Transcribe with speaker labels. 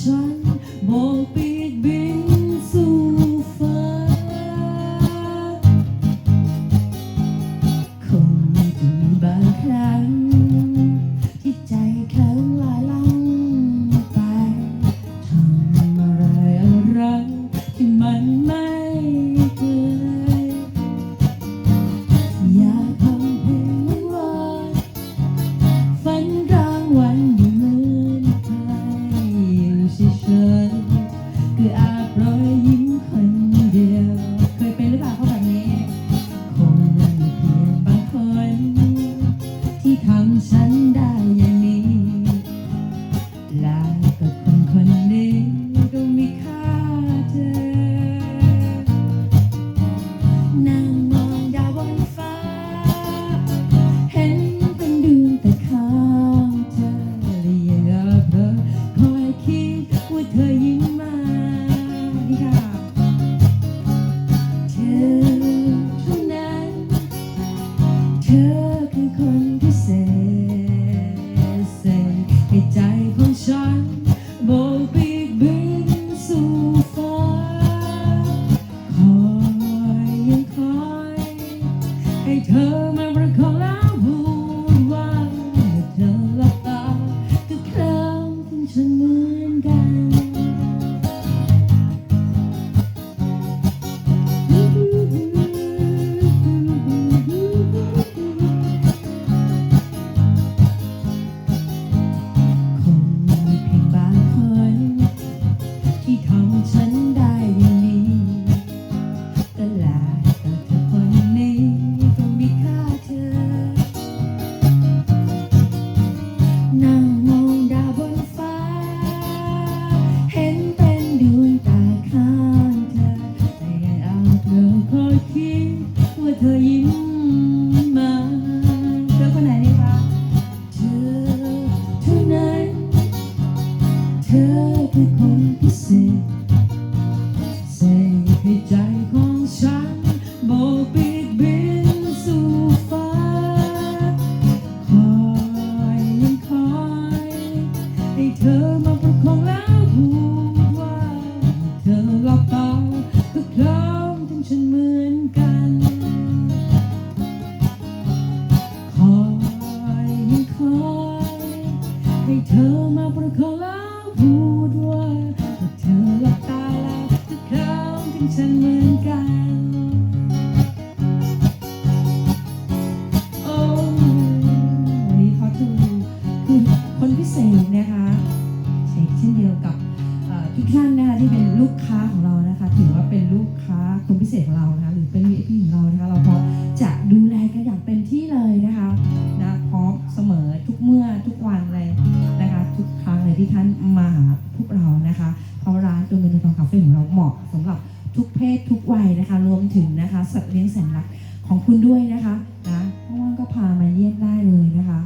Speaker 1: ฉันมองไป remember calling. เคยคิดว่าเธอ ฉันเหมือนกัน คอยยังคอยให้เธอมาประคองแล้วพูดว่าเธอหลับตาแล้วจะคล้องถึงฉันเหมือน ท่านนะคะที่เป็นลูกค้าของเรานะคะถือว่าเป็นลูกค้าคนพิเศษของเรานะคะหรือเป็น VIP ของเรานะคะเราพร้อมจะดูแลกันอย่างเต็มที่เลยนะคะนะพร้อมเสมอทุกเมื่อทุกวันเลยนะคะ ทุกครั้งเลยที่ท่านมาหาพวกเรานะคะเพราะร้านตัวเงินตัวทองคาเฟ่ของเราเหมาะสำหรับทุกเพศทุกวัยนะคะ รวมถึงนะคะสัตว์เลี้ยงแสนรักของคุณด้วยนะคะนะว่างก็พามาเยี่ยมได้เลยนะคะ